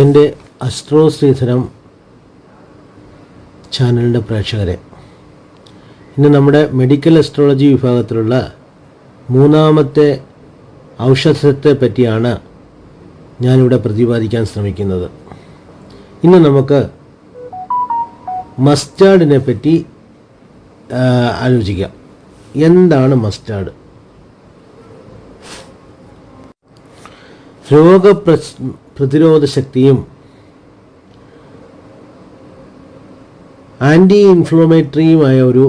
എന്റെ അസ്ട്രോ ശ്രീധരം ചാനലിന്റെ പ്രേക്ഷകരെ ഇന്ന് നമ്മുടെ മെഡിക്കൽ അസ്ട്രോളജി വിഭാഗത്തിലുള്ള മൂന്നാമത്തെ ഔഷധത്തെ പറ്റിയാണ് ഞാനിവിടെ പ്രതിപാദിക്കാൻ ശ്രമിക്കുന്നത്. ഇന്ന് നമുക്ക് മസ്റ്റാർഡിനെ പറ്റി ആലോചിക്കാം. എന്താണ് മസ്റ്റാർഡ്? രോഗപ്ര പ്രതിരോധ ശക്തിയും ആന്റി ഇൻഫ്ലമേറ്ററിയുമായ ഒരു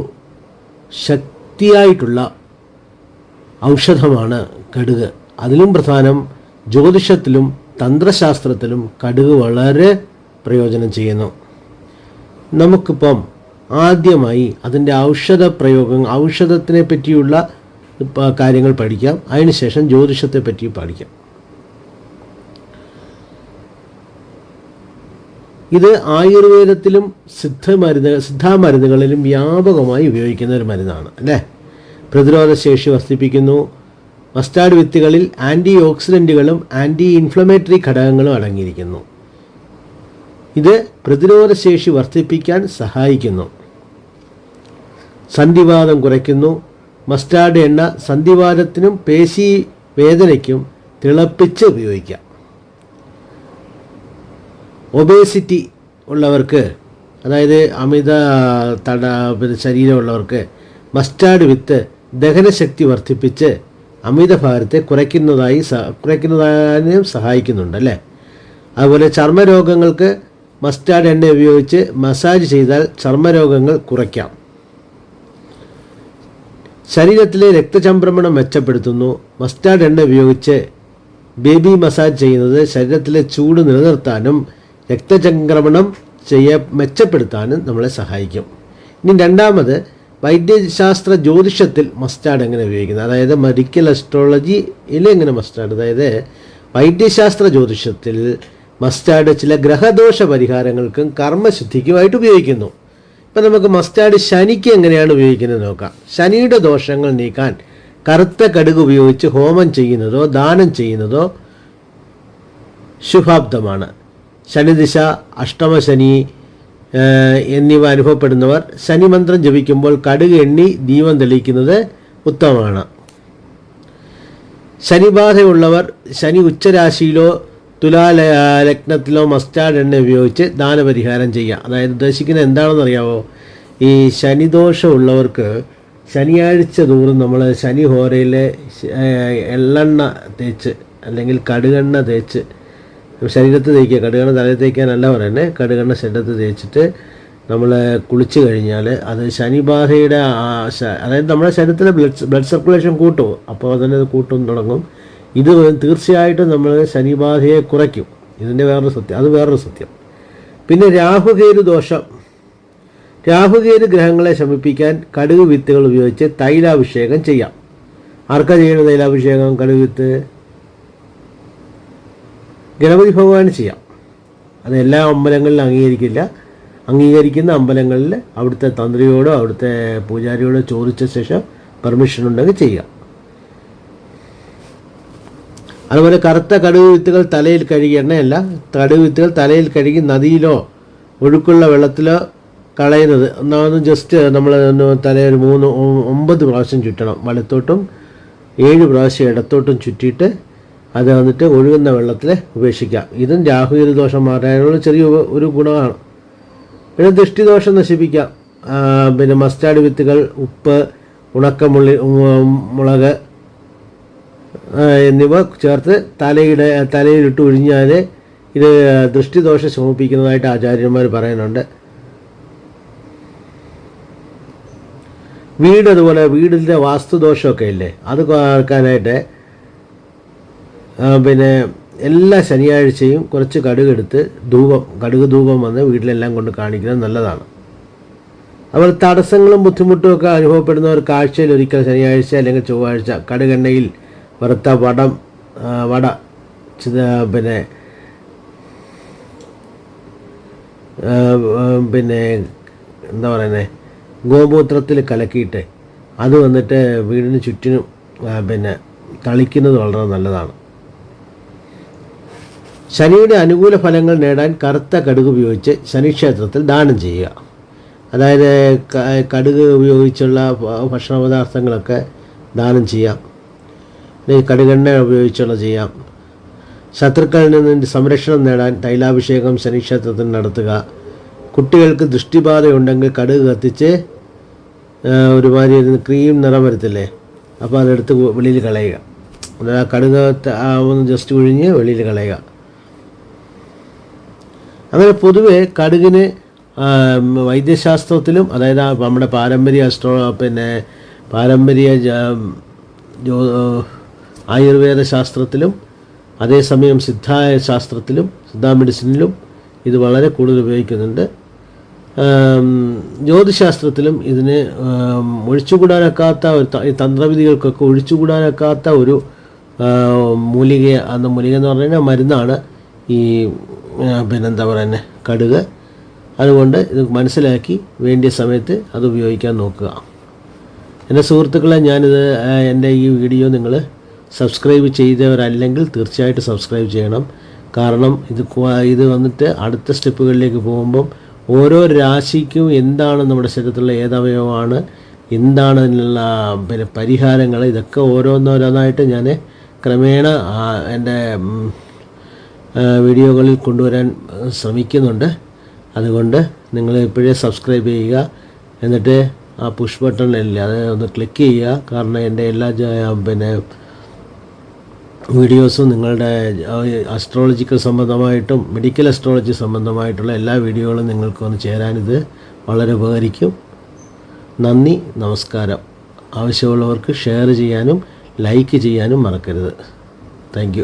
ശക്തിയായിട്ടുള്ള ഔഷധമാണ് കടുക്. അതിലും പ്രധാനം ജ്യോതിഷത്തിലും തന്ത്രശാസ്ത്രത്തിലും കടുക് വളരെ പ്രയോജനം ചെയ്യുന്നു. നമുക്കിപ്പം ആദ്യമായി അതിന്റെ ഔഷധ പ്രയോഗം ഔഷധത്തിനെ പറ്റിയുള്ള കാര്യങ്ങൾ പഠിക്കാം. അതിനുശേഷം ജ്യോതിഷത്തെ പറ്റി പഠിക്കാം. ഇത് ആയുർവേദത്തിലും സിദ്ധ മരുന്ന് സിദ്ധാമരുന്നുകളിലും വ്യാപകമായി ഉപയോഗിക്കുന്ന ഒരു മരുന്നാണ് അല്ലേ? പ്രതിരോധശേഷി വർദ്ധിപ്പിക്കുന്നു. മസ്റ്റാർഡ് വിത്തുകളിൽ ആന്റി ഓക്സിഡന്റുകളും ആന്റി ഇൻഫ്ലമേറ്ററി ഘടകങ്ങളും അടങ്ങിയിരിക്കുന്നു. ഇത് പ്രതിരോധശേഷി വർദ്ധിപ്പിക്കാൻ സഹായിക്കുന്നു. സന്ധിവാദം കുറയ്ക്കുന്നു. മസ്റ്റാർഡ് എണ്ണ സന്ധിവാദത്തിനും പേശി വേദനയ്ക്കും തിളപ്പിച്ച് ഉപയോഗിക്കാം. ഒബേസിറ്റി ഉള്ളവർക്ക് അതായത് അമിത തട പിന്നെ ശരീരമുള്ളവർക്ക് മസ്റ്റാർഡ് വിത്ത് ദഹനശക്തി വർദ്ധിപ്പിച്ച് അമിത ഭാരത്തെ കുറയ്ക്കുന്നതായി കുറയ്ക്കുന്നതിനും സഹായിക്കുന്നുണ്ട് അല്ലേ? അതുപോലെ ചർമ്മരോഗങ്ങൾക്ക് മസ്റ്റാർഡ് എണ്ണ ഉപയോഗിച്ച് മസാജ് ചെയ്താൽ ചർമ്മരോഗങ്ങൾ കുറയ്ക്കാം. ശരീരത്തിലെ രക്തചംക്രമണം മെച്ചപ്പെടുത്തുന്നു. മസ്റ്റാർഡ് എണ്ണ ഉപയോഗിച്ച് ബേബി മസാജ് ചെയ്യുന്നത് ശരീരത്തിലെ ചൂട് നിലനിർത്താനും രക്തചംക്രമണം ചെയ്യ മെച്ചപ്പെടുത്താനും നമ്മളെ സഹായിക്കും. ഇനി രണ്ടാമത് വൈദ്യശാസ്ത്ര ജ്യോതിഷത്തിൽ മസ്റ്റാർഡ് എങ്ങനെ ഉപയോഗിക്കുന്നത്? അതായത് മെഡിക്കൽ അസ്ട്രോളജിയിൽ എങ്ങനെ മസ്റ്റാർഡ് അതായത് വൈദ്യശാസ്ത്ര ജ്യോതിഷത്തിൽ മസ്റ്റാർഡ് ചില ഗ്രഹദോഷ പരിഹാരങ്ങൾക്കും കർമ്മശുദ്ധിക്കുമായിട്ട് ഉപയോഗിക്കുന്നു. ഇപ്പം നമുക്ക് മസ്റ്റാർഡ് ശനിക്ക് എങ്ങനെയാണ് ഉപയോഗിക്കുന്നത് നോക്കാം. ശനിയുടെ ദോഷങ്ങൾ നീക്കാൻ കറുത്ത കടുക് ഉപയോഗിച്ച് ഹോമം ചെയ്യുന്നതോ ദാനം ചെയ്യുന്നതോ ശുഭാബ്ദമാണ് ശനിദിശ അഷ്ടമശനി എന്നിവ അനുഭവപ്പെടുന്നവർ ശനിമന്ത്രം ജപിക്കുമ്പോൾ കടുക് എണ്ണി ദീപം തെളിയിക്കുന്നത് ഉത്തമമാണ്. ശനിബാധയുള്ളവർ ശനി ഉച്ചരാശിയിലോ തുലാല ല- ലഗ്നത്തിലോ മസ്റ്റാർഡ് എണ്ണ ഉപയോഗിച്ച് ദാനപരിഹാരം ചെയ്യുക. അതായത് ഉദ്ദേശിക്കുന്നത് എന്താണെന്ന് അറിയാമോ ഈ ശനിദോഷമുള്ളവർക്ക് ശനിയാഴ്ച തോറും നമ്മൾ ശനി ഹോരയിലെ എള്ളെണ്ണ തേച്ച് അല്ലെങ്കിൽ കടുകെണ്ണ തേച്ച് ശരീരത്ത് തേക്കുക കടുകണ തലയിൽ തേക്കാനല്ല പറയുന്നത് കടുകണ്ണ ശരീരത്ത് തേച്ചിട്ട് നമ്മൾ കുളിച്ച് കഴിഞ്ഞാൽ അത് ശനിബാധയുടെ അതായത് നമ്മുടെ ശരീരത്തിലെ ബ്ലഡ് ബ്ലഡ് സർക്കുലേഷൻ കൂട്ടും. അപ്പോൾ തന്നെ അത് കൂട്ടും തുടങ്ങും. ഇത് തീർച്ചയായിട്ടും നമ്മൾ ശനിബാധയെ കുറയ്ക്കും. ഇതിന്റെ വേറൊരു സത്യം അത് വേറൊരു സത്യം. പിന്നെ രാഹുകേതു ദോഷം. രാഹുകേതു ഗ്രഹങ്ങളെ ശമിപ്പിക്കാൻ കടുക് വിത്തുകൾ ഉപയോഗിച്ച് തൈലാഭിഷേകം ചെയ്യാം. ആർക്കാ ചെയ്യുന്നത് തൈലാഭിഷേകം കടുക് വിത്ത്? ഗണപതി ഭഗവാന് ചെയ്യാം. അത് എല്ലാ അമ്പലങ്ങളിലും അംഗീകരിക്കില്ല. അംഗീകരിക്കുന്ന അമ്പലങ്ങളിൽ അവിടുത്തെ തന്ത്രിയോടോ അവിടുത്തെ പൂജാരിയോടോ ചോദിച്ച ശേഷം പെർമിഷൻ ഉണ്ടെങ്കിൽ ചെയ്യാം. അതുപോലെ കറുത്ത കടുക് വിത്തുകൾ തലയിൽ കഴുകി എണ്ണയല്ല കടുക് വിത്തുകൾ തലയിൽ കഴുകി നദിയിലോ ഒഴുക്കുള്ള വെള്ളത്തിലോ കളയുന്നത്. ഒന്നാമത് ജസ്റ്റ് നമ്മൾ തലയിൽ മൂന്ന് ഒമ്പത് പ്രാവശ്യം ചുറ്റണം. വലത്തോട്ടും ഏഴ് പ്രാവശ്യം ഇടത്തോട്ടും ചുറ്റിയിട്ട് അത് വന്നിട്ട് ഒഴുകുന്ന വെള്ളത്തിൽ ഉപേക്ഷിക്കാം. ഇതും രാഹുകേതു ദോഷം മാറാനുള്ള ചെറിയ ഒരു ഗുണമാണ്. പിന്നെ ദൃഷ്ടിദോഷം നശിപ്പിക്കാം. പിന്നെ മസ്റ്റാർഡ് വിത്തുകൾ ഉപ്പ് ഉണക്കമുള്ളി മുളക് എന്നിവ ചേർത്ത് തലയുടെ തലയിലിട്ട് ഒഴിഞ്ഞാൽ ഇത് ദൃഷ്ടിദോഷം ശമിപ്പിക്കുന്നതായിട്ട് ആചാര്യന്മാർ പറയുന്നുണ്ട്. വീട് അതുപോലെ വീടിന്റെ വാസ്തുദോഷമൊക്കെ ഇല്ലേ? അത് കുറക്കാനായിട്ട് പിന്നെ എല്ലാ ശനിയാഴ്ചയും കുറച്ച് കടുകെടുത്ത് ധൂപം കടുക് ധൂപം വന്ന് വീട്ടിലെല്ലാം കൊണ്ട് കാണിക്കുന്നത് നല്ലതാണ്. അതുപോലെ തടസ്സങ്ങളും ബുദ്ധിമുട്ടും ഒക്കെ അനുഭവപ്പെടുന്നവർ കാഴ്ചയിൽ ഒരിക്കൽ ശനിയാഴ്ച അല്ലെങ്കിൽ ചൊവ്വാഴ്ച കടുകെണ്ണയിൽ വറുത്ത വടം വട പിന്നെ പിന്നെ എന്താ പറയുന്നത് ഗോമൂത്രത്തിൽ കലക്കിയിട്ട് അത് വന്നിട്ട് വീടിന് ചുറ്റിനും പിന്നെ തളിക്കുന്നത് വളരെ നല്ലതാണ്. ശനിയുടെ അനുകൂല ഫലങ്ങൾ നേടാൻ കറുത്ത കടുക് ഉപയോഗിച്ച് ശനിക്ഷേത്രത്തിൽ ദാനം ചെയ്യുക. അതായത് കടുക് ഉപയോഗിച്ചുള്ള ഭക്ഷണ പദാർത്ഥങ്ങളൊക്കെ ദാനം ചെയ്യാം. ഈ കടുകെണ്ണ ഉപയോഗിച്ചുള്ള ചെയ്യാം. ശത്രുക്കളിൽ നിന്ന് സംരക്ഷണം നേടാൻ തൈലാഭിഷേകം ശനിക്ഷേത്രത്തിൽ നടത്തുക. കുട്ടികൾക്ക് ദൃഷ്ടിബാധയുണ്ടെങ്കിൽ കടുക് കത്തിച്ച് ഒരുമാതിരി ക്രീം നിറം വരത്തില്ലേ? അപ്പോൾ അതെടുത്ത് വെളിയിൽ കളയുക. അതായത് കടുക് ഒന്ന് ജസ്റ്റ് ഒഴിഞ്ഞ് വെളിയിൽ കളയുക. അങ്ങനെ പൊതുവെ കടുകിന് വൈദ്യശാസ്ത്രത്തിലും അതായത് നമ്മുടെ പാരമ്പര്യ അസ്ട്രോ പിന്നെ പാരമ്പര്യ ആയുർവേദ ശാസ്ത്രത്തിലും അതേസമയം സിദ്ധായ ശാസ്ത്രത്തിലും സിദ്ധ മെഡിസിനിലും ഇത് വളരെ കൂടുതൽ ഉപയോഗിക്കുന്നുണ്ട്. ജ്യോതിശാസ്ത്രത്തിലും ഇതിന് ഒഴിച്ചുകൂടാനൊക്കാത്ത ഒരു തന്ത്രവിധികൾക്കൊക്കെ ഒഴിച്ചുകൂടാനൊക്കാത്ത ഒരു മൂലിക അന്ന് മൂലിക എന്ന് പറഞ്ഞു കഴിഞ്ഞാൽ മരുന്നാണ് ഈ പിന്നെന്താ പറയുന്നത് കടുക്. അതുകൊണ്ട് ഇത് മനസ്സിലാക്കി വേണ്ടിയ സമയത്ത് അത് ഉപയോഗിക്കാൻ നോക്കുക. എന്റെ സുഹൃത്തുക്കളെ ഞാനിത് എന്റെ ഈ വീഡിയോ നിങ്ങൾ സബ്സ്ക്രൈബ് ചെയ്തവരല്ലെങ്കിൽ തീർച്ചയായിട്ടും സബ്സ്ക്രൈബ് ചെയ്യണം. കാരണം ഇത് ഇത് വന്നിട്ട് അടുത്ത സ്റ്റെപ്പുകളിലേക്ക് പോകുമ്പം ഓരോ രാശിക്കും എന്താണ് നമ്മുടെ ശരീരത്തിലുള്ള ഏതവയവമാണ് എന്താണ് അതിനുള്ള പിന്നെ പരിഹാരങ്ങൾ ഇതൊക്കെ ഓരോന്നോരോന്നായിട്ട് ഞാൻ ക്രമേണ എന്റെ വീഡിയോകളിൽ കൊണ്ടുവരാൻ ശ്രമിക്കുന്നുണ്ട്. അതുകൊണ്ട് നിങ്ങൾ ഇപ്പോഴേ സബ്സ്ക്രൈബ് ചെയ്യുക. എന്നിട്ട് ആ പുഷ് ബട്ടണിലില്ല അത് ഒന്ന് ക്ലിക്ക് ചെയ്യുക. കാരണം എന്റെ എല്ലാ പിന്നെ വീഡിയോസും നിങ്ങളുടെ അസ്ട്രോളജിക്കൽ സംബന്ധമായിട്ടും മെഡിക്കൽ അസ്ട്രോളജി സംബന്ധമായിട്ടുള്ള എല്ലാ വീഡിയോകളും നിങ്ങൾക്ക് ഒന്ന് ചേരാനിത് വളരെ ഉപകരിക്കും. നന്ദി നമസ്കാരം. ആവശ്യമുള്ളവർക്ക് ഷെയർ ചെയ്യാനും ലൈക്ക് ചെയ്യാനും മറക്കരുത്. താങ്ക്